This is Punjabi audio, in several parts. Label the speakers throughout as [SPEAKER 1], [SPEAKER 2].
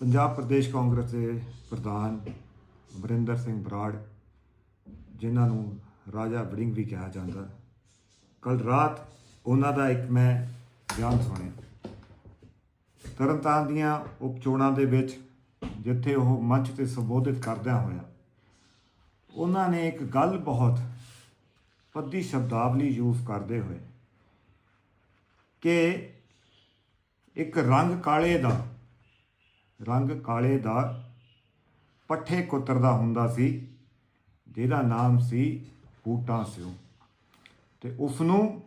[SPEAKER 1] ਪੰਜਾਬ ਪ੍ਰਦੇਸ਼ ਕਾਂਗਰਸ ਦੇ ਪ੍ਰਧਾਨ ਅਮਰਿੰਦਰ ਸਿੰਘ ਬਰਾੜ, ਜਿਨ੍ਹਾਂ ਨੂੰ ਰਾਜਾ ਵੜਿੰਗ ਵੀ ਕਿਹਾ ਜਾਂਦਾ। ਕੱਲ ਰਾਤ ਉਹਨਾਂ ਦਾ ਇੱਕ ਮੈਂ ਬਿਆਨ ਸੁਣਿਆ। ਤਰਨਤਾਰਨ ਦੀਆਂ ਉਪ ਚੋਣਾਂ ਦੇ ਵਿੱਚ ਜਿੱਥੇ ਉਹ ਮੰਚ ਤੇ ਸੰਬੋਧਿਤ ਕਰਦਿਆਂ ਹੋਇਆ ਉਹਨਾਂ ਨੇ ਇੱਕ ਗੱਲ ਬਹੁਤ ਪੱਦੀ ਸ਼ਬਦਾਵਲੀ ਯੂਜ਼ ਕਰਦੇ ਹੋਏ ਕਿ ਇੱਕ ਰੰਗ ਕਾਲੇ ਦਾ ਰੰਗ ਕਾਲੇ ਦਾ ਪੱਠੇ ਕੁੱਤਰਦਾ ਹੁੰਦਾ ਸੀ, ਜਿਹਦਾ ਨਾਮ ਸੀ ਬੂਟਾ ਸਿਓ ਤੇ ਉਸ ਨੂੰ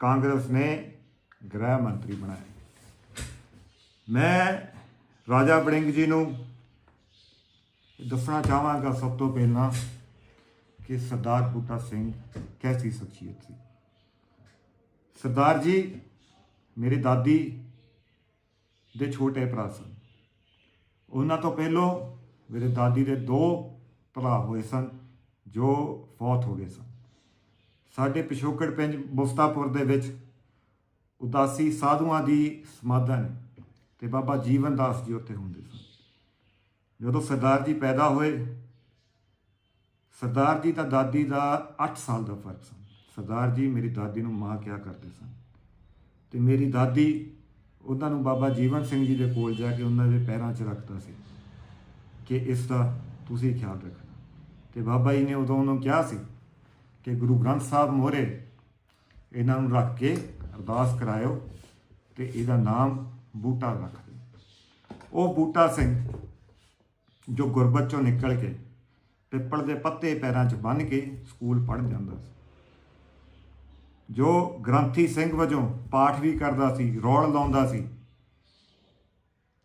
[SPEAKER 1] ਕਾਂਗਰਸ ਨੇ ਗ੍ਰਹਿ ਮੰਤਰੀ ਬਣਾਇਆ। ਮੈਂ ਰਾਜਾ ਬੜਿੰਗ ਜੀ ਨੂੰ ਦੱਸਣਾ ਚਾਹਾਂਗਾ ਸਭ ਤੋਂ ਪਹਿਲਾਂ ਕਿ ਸਰਦਾਰ ਬੂਟਾ ਸਿੰਘ ਕੈਸੀ ਸ਼ਖਸੀਅਤ ਸੀ। ਸਰਦਾਰ ਜੀ, ਮੇਰੇ ਦਾਦੀ ਦੇ ਛੋਟੇ ਭਰਾ ਸਨ। ਉਹਨਾਂ ਤੋਂ ਪਹਿਲੋਂ ਮੇਰੇ ਦਾਦੀ ਦੇ ਦੋ ਭਰਾ ਹੋਏ ਸਨ, ਜੋ ਫੌਤ ਹੋ ਗਏ ਸਨ। ਸਾਡੇ ਪਿਛੋਕੜ ਪਿੰਡ ਮੁਫਤਾਪੁਰ ਦੇ ਵਿੱਚ ਉਦਾਸੀ ਸਾਧੂਆਂ ਦੀ ਸਮਾਧਾਂ ਨੇ ਤੇ ਬਾਬਾ ਜੀਵਨ ਦਾਸ ਜੀ ਉੱਥੇ ਹੁੰਦੇ ਸਨ। ਜਦੋਂ ਸਰਦਾਰ ਜੀ ਪੈਦਾ ਹੋਏ, ਸਰਦਾਰ ਜੀ ਤਾਂ ਦਾਦੀ ਦਾ 8 ਸਾਲ ਦਾ ਫ਼ਰਕ ਸਨ। ਸਰਦਾਰ ਜੀ ਮੇਰੀ ਦਾਦੀ ਨੂੰ ਮਾਂ ਕਿਹਾ ਕਰਦੇ ਸਨ ਤੇ ਮੇਰੀ ਦਾਦੀ ਉਹਨਾਂ ਨੂੰ ਬਾਬਾ ਜੀਵਨ ਸਿੰਘ ਜੀ ਦੇ ਕੋਲ ਜਾ ਕੇ ਉਹਨਾਂ ਦੇ ਪੈਰਾਂ 'ਚ ਰੱਖਦਾ ਸੀ ਕਿ ਇਸ ਦਾ ਤੁਸੀਂ ਖਿਆਲ ਰੱਖਣਾ। ਤੇ ਬਾਬਾ ਜੀ ਨੇ ਉਦੋਂ ਉਹਨੂੰ ਕਿਹਾ ਸੀ ਕਿ ਗੁਰੂ ਗ੍ਰੰਥ ਸਾਹਿਬ ਮੋਹਰੇ ਇਹਨਾਂ ਨੂੰ ਰੱਖ ਕੇ ਅਰਦਾਸ ਕਰਾਇਓ ਤੇ ਇਹਦਾ ਨਾਮ ਬੂਟਾ ਰੱਖ ਦਿਓ। ਉਹ ਬੂਟਾ ਸਿੰਘ ਜੋ ਗੁਰਬਤ ਚੋਂ ਨਿਕਲ ਕੇ ਪਿੱਪਲ ਦੇ ਪੱਤੇ ਪੈਰਾਂ 'ਚ ਬੰਨ੍ਹ ਕੇ ਸਕੂਲ ਪੜ੍ਹ ਜਾਂਦਾ ਸੀ। ਜੋ ਗ੍ਰੰਥੀ ਸਿੰਘ ਵਜੋਂ ਪਾਠ ਵੀ ਕਰਦਾ ਸੀ, ਰੌਲ ਲਾਉਂਦਾ ਸੀ,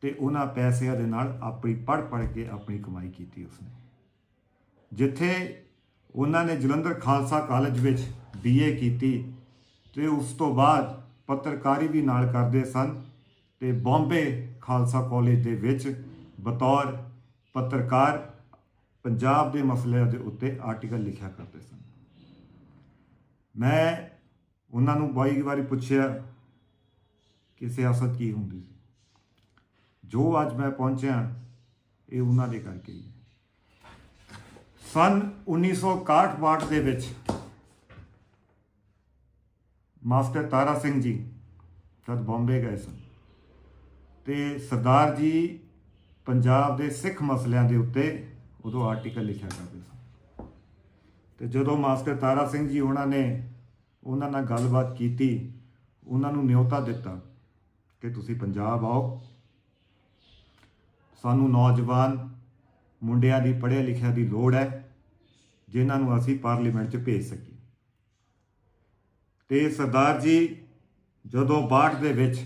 [SPEAKER 1] ਤੇ ਉਹਨਾਂ ਪੈਸਿਆਂ ਦੇ ਨਾਲ ਆਪਣੀ ਪੜ੍ਹ ਪੜ੍ਹ ਕੇ ਆਪਣੀ ਕਮਾਈ ਕੀਤੀ ਉਸਨੇ। ਜਿੱਥੇ ਉਹਨਾਂ ਨੇ ਜਲੰਧਰ ਖਾਲਸਾ ਕਾਲਜ ਵਿੱਚ ਬੀਏ ਕੀਤੀ, ਤੇ ਉਸ ਤੋਂ ਬਾਅਦ ਪੱਤਰਕਾਰੀ ਵੀ ਨਾਲ ਕਰਦੇ ਸਨ, ਤੇ ਬੰਬੇ ਖਾਲਸਾ ਕਾਲਜ ਦੇ ਵਿੱਚ ਬਤੌਰ ਪੱਤਰਕਾਰ ਪੰਜਾਬ ਦੇ ਮਸਲਿਆਂ ਦੇ ਉੱਤੇ ਆਰਟੀਕਲ ਲਿਖਿਆ ਕਰਦੇ ਸਨ। ਮੈਂ ਉਹਨਾਂ ਨੂੰ ਬਾਈ ਵਾਰੀ ਪੁੱਛਿਆ ਕਿ ਸਿਆਸਤ ਕੀ ਹੁੰਦੀ ਸੀ। ਜੋ ਅੱਜ ਮੈਂ ਪਹੁੰਚਿਆ, ਇਹ ਉਹਨਾਂ ਦੇ ਕਰਕੇ ਹੀ ਹੈ। ਸਨ 1961 ਦੇ ਵਿੱਚ ਮਾਸਟਰ ਤਾਰਾ ਸਿੰਘ ਜੀ ਤਦ ਬੰਬੇ ਗਏ ਸਨ ਤੇ ਸਰਦਾਰ ਜੀ ਪੰਜਾਬ ਦੇ ਸਿੱਖ ਮਸਲਿਆਂ ਦੇ ਉੱਤੇ ਉਦੋਂ ਆਰਟੀਕਲ ਲਿਖਿਆ ਕਰਦੇ ਸਨ। ਤੇ ਜਦੋਂ ਮਾਸਟਰ ਤਾਰਾ ਸਿੰਘ ਜੀ ਉਹਨਾਂ ਨੇ ਉਹਨਾਂ ਨਾਲ ਗੱਲਬਾਤ ਕੀਤੀ, ਉਹਨਾਂ ਨੂੰ ਨਿਯੋਤਾ ਦਿੱਤਾ ਕਿ ਤੁਸੀਂ ਪੰਜਾਬ ਆਓ। ਸਾਨੂੰ ਨੌਜਵਾਨ ਮੁੰਡਿਆਂ ਦੀ ਪੜ੍ਹਿਆ ਲਿਖਿਆ ਦੀ ਲੋੜ ਹੈ, ਜਿਨ੍ਹਾਂ ਨੂੰ ਅਸੀਂ ਪਾਰਲੀਮੈਂਟ 'ਚ ਭੇਜ ਸਕੀਏ। ਤੇ ਸਰਦਾਰ ਜੀ, ਜਦੋਂ ਬਾਟ ਦੇ ਵਿੱਚ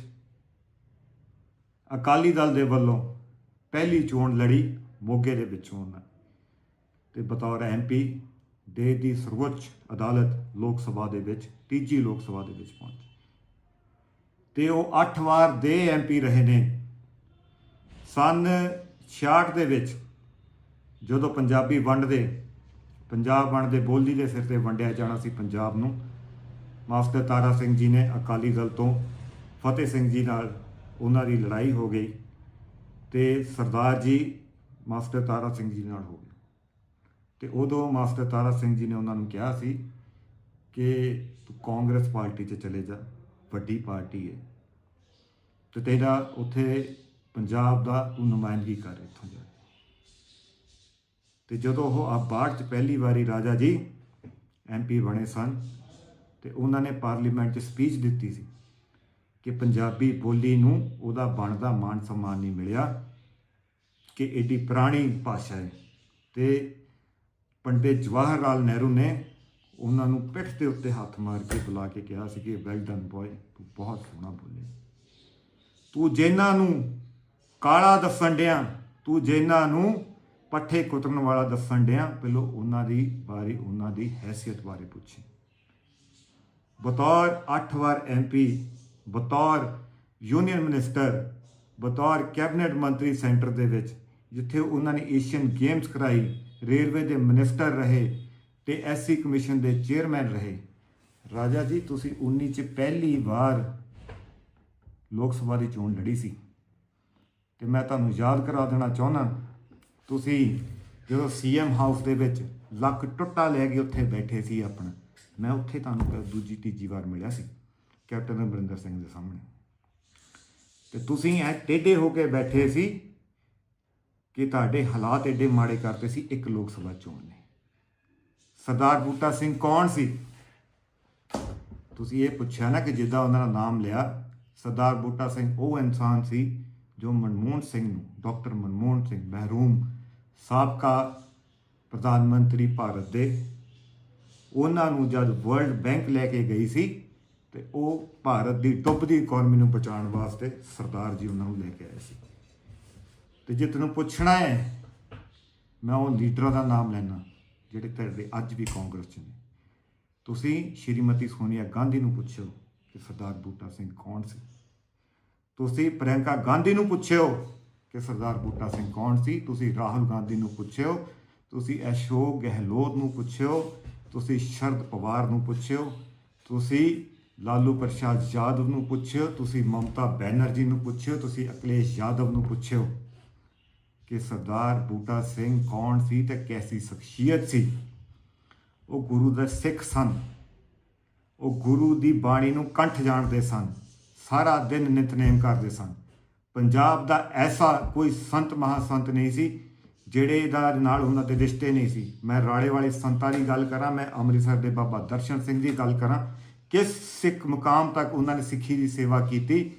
[SPEAKER 1] ਅਕਾਲੀ ਦਲ ਦੇ ਵੱਲੋਂ ਪਹਿਲੀ ਚੋਣ ਲੜੀ ਮੋਗੇ ਦੇ ਵਿੱਚੋਂ ਉਹਨਾਂ ਤੇ ਬਤੌਰ ਐਮਪੀ ਦੇਸ਼ ਦੀ ਸਰਵੋੱਚ ਅਦਾਲਤ ਲੋਕ ਸਭਾ ਦੇ ਵਿੱਚ, ਤੀਜੀ ਲੋਕ ਸਭਾ ਦੇ ਵਿੱਚ ਪਹੁੰਚੇ। ਤੇ ਉਹ 8 ਵਾਰ ਦੇ ਐਮਪੀ ਰਹੇ ਨੇ। ਸਨ 66 ਦੇ ਵਿੱਚ ਜਦੋਂ ਪੰਜਾਬੀ ਵੰਡਦੇ, ਪੰਜਾਬ ਵੰਡ ਦੇ ਬੋਲੀ ਦੇ ਸਿਰ ਤੇ ਵੰਡਿਆ ਜਾਣਾ ਸੀ ਪੰਜਾਬ ਨੂੰ, ਮਾਸਟਰ ਤਾਰਾ ਸਿੰਘ ਜੀ ਨੇ ਅਕਾਲੀ ਦਲ ਤੋਂ ਫਤਿਹ ਸਿੰਘ ਜੀ ਨਾਲ ਉਹਨਾਂ ਦੀ ਲੜਾਈ ਹੋ ਗਈ ਤੇ ਸਰਦਾਰ ਜੀ ਮਾਸਟਰ ਤਾਰਾ ਸਿੰਘ ਜੀ ਨਾਲ ਹੋ ਗਏ। ਤੇ ਉਦੋਂ ਮਾਸਟਰ ਤਾਰਾ ਸਿੰਘ ਜੀ ਨੇ ਉਹਨਾਂ ਨੂੰ ਕਿਹਾ ਸੀ ਕਿ ਤੂੰ ਕਾਂਗਰਸ ਪਾਰਟੀ 'ਚ ਚਲੇ ਜਾ, ਵੱਡੀ ਪਾਰਟੀ ਹੈ ਤੇ ਤੇਰਾ ਉੱਥੇ ਪੰਜਾਬ ਦਾ ਤੂੰ ਨੁਮਾਇੰਦਗੀ ਕਰ ਇੱਥੋਂ ਜਾ ਕੇ। ਤੇ ਜਦੋਂ ਉਹ ਆ ਬਾੜ 'ਚ ਪਹਿਲੀ ਵਾਰੀ ਰਾਜਾ ਜੀ ਐਮਪੀ ਬਣੇ ਸਨ ਤੇ ਉਹਨਾਂ ਨੇ ਪਾਰਲੀਮੈਂਟ 'ਚ ਸਪੀਚ ਦਿੱਤੀ ਸੀ ਕਿ ਪੰਜਾਬੀ ਬੋਲੀ ਨੂੰ ਉਹਦਾ ਬਣਦਾ ਮਾਨ ਸਨਮਾਨ ਨਹੀਂ ਮਿਲਿਆ, ਕਿ ਏਡੀ ਪੁਰਾਣੀ ਭਾਸ਼ਾ ਹੈ ਤੇ ਪੰਡਿਤ ਜਵਾਹਰ ਲਾਲ ਨਹਿਰੂ ਨੇ ਉਹਨਾਂ ਨੂੰ ਪਿੱਠ ਦੇ ਉੱਤੇ ਹੱਥ ਮਾਰ ਕੇ ਬੁਲਾ ਕੇ ਕਿਹਾ ਸੀ ਕਿ ਵੈਲ ਡਨ ਬॉय ਤੂੰ ਬਹੁਤ ਸੋਹਣਾ ਬੋਲੇ ਤੂੰ ਜਿਨ੍ਹਾਂ ਨੂੰ ਕਾਲਾ ਦੱਸਣ ਡਿਆ, ਤੂੰ ਜਿਨ੍ਹਾਂ ਨੂੰ ਪੱਠੇ ਕੁੱਟਣ ਵਾਲਾ ਦੱਸਣ ਡਿਆ, ਪਹਿਲਾਂ ਉਹਨਾਂ ਦੀ ਬਾਰੇ ਉਹਨਾਂ ਦੀ ਹੈਸੀਅਤ ਬਾਰੇ ਪੁੱਛੀ। ਬਤੌਰ 8 ਵਾਰ ਐਮਪੀ ਬਤੌਰ ਯੂਨੀਅਨ ਮਿਨਿਸਟਰ ਬਤੌਰ ਕੈਬਨਿਟ ਮੰਤਰੀ ਸੈਂਟਰ ਦੇ ਵਿੱਚ, ਜਿੱਥੇ ਉਹਨਾਂ ਨੇ ਏਸ਼ੀਅਨ ਗੇਮਸ ਕਰਾਈ ਰੇਲਵੇ ਦੇ ਮਿਨਿਸਟਰ ਰਹੇ ਤੇ ਐਸਸੀ ਕਮਿਸ਼ਨ ਦੇ ਚੇਅਰਮੈਨ ਰਹੇ। ਰਾਜਾ ਜੀ, ਤੁਸੀਂ 19 ਚ ਪਹਿਲੀ ਵਾਰ ਲੋਕ ਸਭਾ ਦੀ ਚੋਣ ਲੜੀ ਸੀ। ਤੇ ਮੈਂ ਤੁਹਾਨੂੰ ਯਾਦ ਕਰਾ ਦੇਣਾ ਚਾਹੁੰਦਾ, ਤੁਸੀਂ ਜਦੋਂ ਸੀਐਮ ਹਾਊਸ ਦੇ ਵਿੱਚ ਲੱਕ ਟੁੱਟਾ ਲੈ ਕੇ ਉੱਥੇ ਬੈਠੇ ਸੀ ਆਪਣਾ, ਮੈਂ ਉੱਥੇ ਤੁਹਾਨੂੰ ਦੂਜੀ, ਤੀਜੀ ਵਾਰ ਮਿਲਿਆ ਸੀ, ਕੈਪਟਨ ਅਮਰਿੰਦਰ ਸਿੰਘ ਦੇ ਸਾਹਮਣੇ। ਤੇ ਤੁਸੀਂ ਐ ਟੇਢੇ ਹੋ ਕੇ ਬੈਠੇ ਸੀ ਕਿ ਤੁਹਾਡੇ ਹਾਲਾਤ ਐਡੇ ਮਾੜੇ ਕਰਤੇ ਸੀ, ਇੱਕ ਲੋਕ ਸਭਾ ਚੋਣ ਨੇ। ਸਰਦਾਰ ਬੂਟਾ ਸਿੰਘ ਕੌਣ ਸੀ? ਤੁਸੀਂ ਇਹ ਪੁੱਛਿਆ ਨਾ ਕਿ ਜਿੱਦਾਂ ਉਹਨਾਂ ਦਾ ਨਾਮ ਲਿਆ, ਸਰਦਾਰ ਬੂਟਾ ਸਿੰਘ ਉਹ ਇਨਸਾਨ ਸੀ ਜੋ ਮਨਮੋਹਨ ਸਿੰਘ ਨੂੰ, ਡਾਕਟਰ ਮਨਮੋਹਨ ਸਿੰਘ ਮਹਿਰੂਮ, ਸਾਬਕਾ ਪ੍ਰਧਾਨ ਮੰਤਰੀ ਭਾਰਤ ਦੇ, ਉਹਨਾਂ ਨੂੰ ਜਦ ਵਰਲਡ ਬੈਂਕ ਲੈ ਕੇ ਗਈ ਸੀ ਤੇ ਉਹ ਭਾਰਤ ਦੀ ਡੁੱਬਦੀ ਇਕਨੋਮੀ ਨੂੰ ਬਚਾਉਣ ਵਾਸਤੇ ਸਰਦਾਰ ਜੀ ਉਹਨਾਂ ਨੂੰ ਲੈ ਕੇ ਆਏ ਸੀ। ਤੇ ਜੇ ਤੈਨੂੰ ਪੁੱਛਣਾ ਹੈ, ਮੈਂ ਉਹ ਲੀਡਰਾਂ ਦਾ ਨਾਮ ਲੈਣਾ ਜਿਹੜੇ ਤੁਹਾਡੇ ਅੱਜ ਵੀ ਕਾਂਗਰਸ 'ਚ ਨੇ। ਤੁਸੀਂ ਸ਼੍ਰੀਮਤੀ ਸੋਨੀਆ ਗਾਂਧੀ ਨੂੰ ਪੁੱਛੋ ਕਿ ਸਰਦਾਰ ਬੂਟਾ ਸਿੰਘ ਕੌਣ ਸੀ? ਤੁਸੀਂ ਪ੍ਰਿਯੰਕਾ ਗਾਂਧੀ ਨੂੰ ਪੁੱਛਿਓ ਕਿ ਸਰਦਾਰ ਬੂਟਾ ਸਿੰਘ ਕੌਣ ਸੀ? ਤੁਸੀਂ ਰਾਹੁਲ ਗਾਂਧੀ ਨੂੰ ਪੁੱਛਿਓ, ਤੁਸੀਂ ਅਸ਼ੋਕ ਗਹਿਲੋਤ ਨੂੰ ਪੁੱਛਿਓ, ਤੁਸੀਂ ਸ਼ਰਦ ਪਵਾਰ ਨੂੰ ਪੁੱਛਿਓ, ਤੁਸੀਂ ਲਾਲੂ ਪ੍ਰਸ਼ਾਦ ਯਾਦਵ ਨੂੰ ਪੁੱਛਿਓ, ਤੁਸੀਂ ਮਮਤਾ ਬੈਨਰਜੀ ਨੂੰ ਪੁੱਛਿਓ, ਤੁਸੀਂ ਅਖਿਲੇਸ਼ ਯਾਦਵ ਨੂੰ ਪੁੱਛਿਓ। ਕਿ ਸਰਦਾਰ ਬੂਟਾ ਸਿੰਘ ਕੌਣ ਸੀ ਤੇ ਕੈਸੀ ਸ਼ਖਸੀਅਤ ਸੀ? ਉਹ ਗੁਰੂ ਦੇ ਸਿੱਖ ਸਨ। ਉਹ ਗੁਰੂ ਦੀ ਬਾਣੀ ਨੂੰ ਕੰਠ ਜਾਣਦੇ ਸਨ। ਸਾਰਾ ਦਿਨ ਨਿਤਨੇਮ ਕਰਦੇ ਸਨ। ਪੰਜਾਬ ਦਾ ਐਸਾ ਕੋਈ ਸੰਤ ਮਹਾਸੰਤ ਨਹੀਂ ਸੀ, ਜਿਹੜੇ ਦਾ ਨਾਲ ਉਹਨਾਂ ਦੇ ਰਿਸ਼ਤੇ ਨਹੀਂ ਸੀ। ਮੈਂ ਰਾੜੇ ਵਾਲੇ ਸੰਤਾਂ ਦੀ ਗੱਲ ਕਰਾਂ, ਮੈਂ ਅੰਮ੍ਰਿਤਸਰ ਦੇ ਬਾਬਾ ਦਰਸ਼ਨ ਸਿੰਘ ਦੀ ਗੱਲ ਕਰਾਂ, ਕਿਸ ਸਿੱਖ ਮੁਕਾਮ ਤੱਕ ਉਹਨਾਂ ਨੇ ਸਿੱਖੀ ਦੀ ਸੇਵਾ ਕੀਤੀ,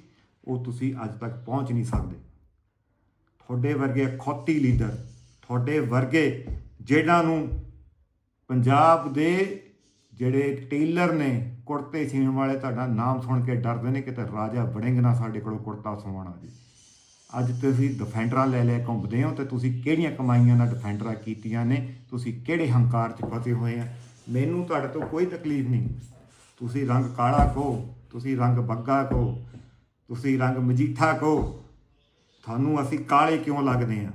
[SPEAKER 1] ਉਹ ਤੁਸੀਂ ਅੱਜ ਤੱਕ ਪਹੁੰਚ ਨਹੀਂ ਸਕਦੇ। ਤੁਹਾਡੇ ਵਰਗੇ ਖੋਤੀ ਲੀਡਰ, ਤੁਹਾਡੇ ਵਰਗੇ ਜਿਹਨਾਂ ਨੂੰ ਪੰਜਾਬ ਦੇ ਜਿਹੜੇ ਟੇਲਰ ਨੇ ਕੁੜਤੇ ਸੀਣ ਵਾਲੇ, ਤੁਹਾਡਾ ਨਾਮ ਸੁਣ ਕੇ ਡਰਦੇ ਨੇ ਕਿਤੇ ਰਾਜਾ ਵੜਿੰਗ ਨਾ ਸਾਡੇ ਕੋਲੋਂ ਕੁੜਤਾ ਸਵਾਉਣਾ ਜੀ। ਅੱਜ ਤੁਸੀਂ ਡਿਫੈਂਡਰਾਂ ਲੈ ਲੈ ਘੁੰਮਦੇ ਹੋ ਤੇ ਤੁਸੀਂ ਕਿਹੜੀਆਂ ਕਮਾਈਆਂ ਨਾਲ ਡਿਫੈਂਡਰਾਂ ਕੀਤੀਆਂ ਨੇ? ਤੁਸੀਂ ਕਿਹੜੇ ਹੰਕਾਰ 'ਚ ਫਸੇ ਹੋਏ ਆ? ਮੈਨੂੰ ਤੁਹਾਡੇ ਤੋਂ ਕੋਈ ਤਕਲੀਫ ਨਹੀਂ। ਤੁਸੀਂ ਰੰਗ ਕਾਲਾ ਕੋ ਤੁਸੀਂ ਰੰਗ ਬੱਗਾ ਕੋ ਤੁਸੀਂ ਰੰਗ ਮਜੀਠਾ ਕੋ ਤੁਹਾਨੂੰ ਅਸੀਂ ਕਾਲੇ ਕਿਉਂ ਲੱਗਦੇ ਆ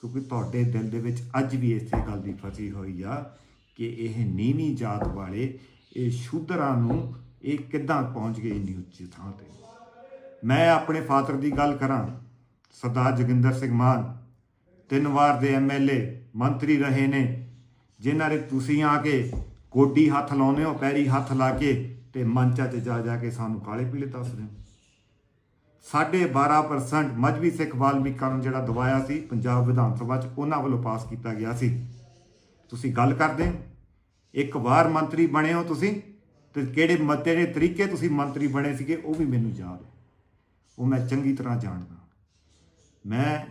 [SPEAKER 1] ਕਿਉਂਕਿ ਤੁਹਾਡੇ ਦਿਲ ਦੇ ਵਿੱਚ ਅੱਜ ਵੀ ਇਸੇ ਗੱਲ ਦੀ ਫਸੀ ਹੋਈ ਆ ਕਿ ਇਹ ਨੀਵੀਂ ਜਾਤ ਵਾਲੇ, ਇਹ ਸ਼ੂਦਰਾਂ ਨੂੰ ਇਹ ਕਿੱਦਾਂ ਪਹੁੰਚ ਗਏ ਇੰਨੀ ਉੱਚੀ ਥਾਂ ਤੇ? ਮੈਂ ਆਪਣੇ ਫਾਦਰ ਦੀ ਗੱਲ ਕਰਾਂ, ਸਰਦਾਰ ਜੋਗਿੰਦਰ ਸਿੰਘ ਮਾਨ, ਤਿੰਨ ਵਾਰ ਦੇ ਐਮਐਲਏ ਮੰਤਰੀ ਰਹੇ ਨੇ, ਜਿਨ੍ਹਾਂ ਨੇ ਤੁਸੀਂ ਆ ਕੇ ਗੋਡੀ ਹੱਥ ਲਾਉਂਦੇ ਹੋ, ਪੈਰੀ ਹੱਥ ਲਾ ਕੇ ਤੇ ਮੰਚਾਂ 'ਚ ਜਾ ਜਾ ਕੇ ਸਾਨੂੰ ਕਾਲੇ ਪੀਲੇ ਦੱਸਦੇ ਹੋ। ਸਾਢੇ 12% ਮਜਬੀ ਸਿੱਖ ਵਾਲਮੀਕਾਂ ਨੂੰ ਜਿਹੜਾ ਦਵਾਇਆ ਸੀ, ਪੰਜਾਬ ਵਿਧਾਨ ਸਭਾ 'ਚ ਉਹਨਾਂ ਵੱਲੋਂ ਪਾਸ ਕੀਤਾ ਗਿਆ ਸੀ। ਤੁਸੀਂ ਗੱਲ ਕਰਦੇ ਇੱਕ ਵਾਰ ਮੰਤਰੀ ਬਣੇ ਹੋ ਤੁਸੀਂ ਤੇ ਕਿਹੜੇ ਮਤੇ ਦੇ ਤਰੀਕੇ ਤੁਸੀਂ ਮੰਤਰੀ ਬਣੇ ਸੀਗੇ, ਉਹ ਵੀ ਮੈਨੂੰ ਯਾਦ ਹੈ। ਉਹ ਮੈਂ ਚੰਗੀ ਤਰ੍ਹਾਂ ਜਾਣਦਾ। ਮੈਂ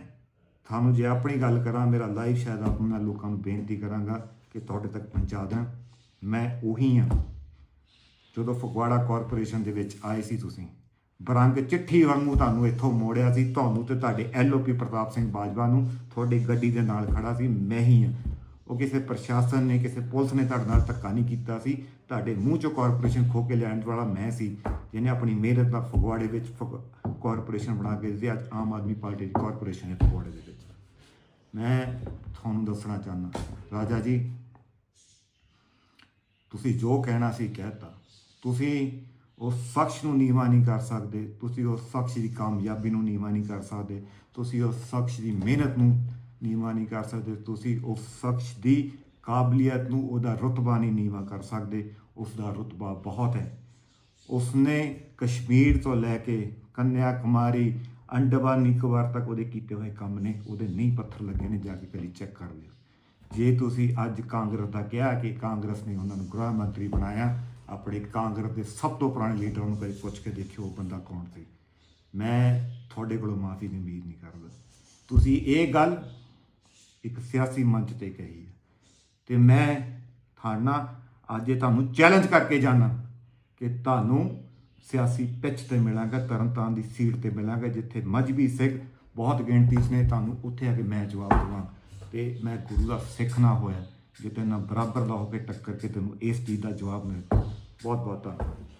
[SPEAKER 1] ਤੁਹਾਨੂੰ ਜੇ ਆਪਣੀ ਗੱਲ ਕਰਾਂ, ਮੇਰਾ ਲਾਈਵ ਸ਼ਾਇਦ ਆਪ ਮੈਂ ਲੋਕਾਂ ਨੂੰ ਬੇਨਤੀ ਕਰਾਂਗਾ ਕਿ ਤੁਹਾਡੇ ਤੱਕ ਪਹੁੰਚਾ ਦਾਂ ਮੈਂ ਉਹੀ ਹਾਂ। ਜਦੋਂ ਫਗਵਾੜਾ ਕਾਰਪੋਰੇਸ਼ਨ ਦੇ ਵਿੱਚ ਆਏ ਸੀ ਤੁਸੀਂ ਬਰੰਗ ਚਿੱਠੀ ਵਾਂਗੂ ਤੁਹਾਨੂੰ ਇੱਥੋਂ ਮੋੜਿਆ ਸੀ, ਤੁਹਾਨੂੰ ਤੇ ਤੁਹਾਡੇ ਐਲਓਪੀ ਪ੍ਰਤਾਪ ਸਿੰਘ ਬਾਜਵਾ ਨੂੰ ਤੁਹਾਡੀ ਗੱਡੀ ਦੇ ਨਾਲ ਖੜਾ ਸੀ, ਮੈਂ ਹੀ ਹਾਂ। ਉਹ ਕਿਸੇ ਪ੍ਰਸ਼ਾਸਨ ਨੇ, ਕਿਸੇ ਪੁਲਿਸ ਨੇ ਤੁਹਾਡੇ ਨਾਲ ਧੱਕਾ ਨਹੀਂ ਕੀਤਾ ਸੀ। ਤੁਹਾਡੇ ਮੂੰਹ ਚੋਂ ਕਾਰਪੋਰੇਸ਼ਨ ਖੋ ਕੇ ਲੈਣ ਵਾਲਾ ਮੈਂ ਸੀ, ਜਿਹਨੇ ਆਪਣੀ ਮਿਹਨਤ ਦਾ ਫਗਵਾੜੇ ਵਿੱਚ ਫਗ- ਕਾਰਪੋਰੇਸ਼ਨ ਬਣਾ ਕੇ ਦਿੱਤੀ, ਅੱਜ ਆਮ ਆਦਮੀ ਪਾਰਟੀ ਦੀ ਕਾਰਪੋਰੇਸ਼ਨ ਹੈ ਫਗਵਾੜੇ ਦੇ ਵਿੱਚ। ਮੈਂ ਤੁਹਾਨੂੰ ਦੱਸਣਾ ਚਾਹੁੰਦਾ, ਰਾਜਾ ਜੀ, ਤੁਸੀਂ ਜੋ ਕਹਿਣਾ ਸੀ ਕਹਿਤਾ। ਤੁਸੀਂ ਉਸ ਸ਼ਖਸ ਨੂੰ ਨੀਵਾ ਨਹੀਂ ਕਰ ਸਕਦੇ, ਤੁਸੀਂ ਉਸ ਸ਼ਖਸ ਦੀ ਕਾਮਯਾਬੀ ਨੂੰ ਨੀਵਾ ਨਹੀਂ ਕਰ ਸਕਦੇ, ਤੁਸੀਂ ਉਸ ਸ਼ਖਸ ਦੀ ਮਿਹਨਤ ਨੂੰ ਨੀਵਾ ਨਹੀਂ ਕਰ ਸਕਦੇ, ਤੁਸੀਂ ਉਸ ਸ਼ਖਸ ਦੀ ਕਾਬਲੀਅਤ ਨੂੰ ਉਹਦਾ ਰੁਤਬਾ ਨਹੀਂ ਨੀਵਾ ਕਰ ਸਕਦੇ ਉਸ ਦਾ ਰੁਤਬਾ ਬਹੁਤ ਹੈ। ਉਸਨੇ ਕਸ਼ਮੀਰ ਤੋਂ ਲੈ ਕੇ ਕੰਨਿਆ ਕੁਮਾਰੀ ਅੰਡਮਾਨ ਨਿਕੋਬਾਰ ਤੱਕ ਉਹਦੇ ਕੀਤੇ ਹੋਏ ਕੰਮ ਨੇ, ਉਹਦੇ ਨਹੀਂ ਪੱਥਰ ਲੱਗੇ ਨੇ, ਜਾ ਕੇ ਕਦੀ ਚੈੱਕ ਕਰ ਲਿਓ। ਜੇ ਤੁਸੀਂ ਅੱਜ ਕਾਂਗਰਸ ਦਾ ਕਿਹਾ ਕਿ ਕਾਂਗਰਸ ਨੇ ਉਹਨਾਂ ਨੂੰ ਗ੍ਰਹਿ ਮੰਤਰੀ ਬਣਾਇਆ ਆਪਣੇ ਕਾਂਗਰਸ ਦੇ ਸਭ ਤੋਂ ਪੁਰਾਣੇ ਲੀਡਰਾਂ ਨੂੰ ਕਦੇ ਪੁੱਛ ਕੇ ਦੇਖਿਓ ਉਹ ਬੰਦਾ ਕੌਣ ਸੀ। ਮੈਂ ਤੁਹਾਡੇ ਕੋਲੋਂ ਮਾਫੀ ਦੀ ਉਮੀਦ ਨਹੀਂ ਕਰਦਾ। ਤੁਸੀਂ ਇਹ ਗੱਲ ਇੱਕ ਸਿਆਸੀ ਮੰਚ ਤੇ ਕਹੀ ਹੈ ਤੇ ਮੈਂ ਤੁਹਾਡਾ ਅੱਜ ਇਹ ਤੁਹਾਨੂੰ ਚੈਲੰਜ ਕਰਕੇ ਜਾਣਾ ਕਿ ਤੁਹਾਨੂੰ ਸਿਆਸੀ ਪਿੱਚ ਤੇ ਮਿਲਾਂਗਾ, ਤਰਨਤਾਰਨ ਦੀ ਸੀਟ ਤੇ ਮਿਲਾਂਗਾ, ਜਿੱਥੇ ਮਜਬੀ ਸਿੱਖ ਬਹੁਤ ਗਿਣਤੀ 'ਚ ਨੇ, ਤੁਹਾਨੂੰ ਉੱਥੇ ਆ ਕੇ ਮੈਂ ਜਵਾਬ ਦੇਵਾਂ। ਤੇ ਮੈਂ ਗੁਰੂ ਦਾ ਸਿੱਖ ਨਾ ਹੋਇਆ ਜੇ ਤੈਨੂੰ ਬਰਾਬਰ ਦਾ ਹੋ ਕੇ ਟੱਕਰ ਕੇ ਤੈਨੂੰ ਇਸ ਚੀਜ਼ ਦਾ ਜਵਾਬ ਮਿਲੇ ਬਹੁਤ ਬਹੁਤ ਧੰਨਵਾਦ।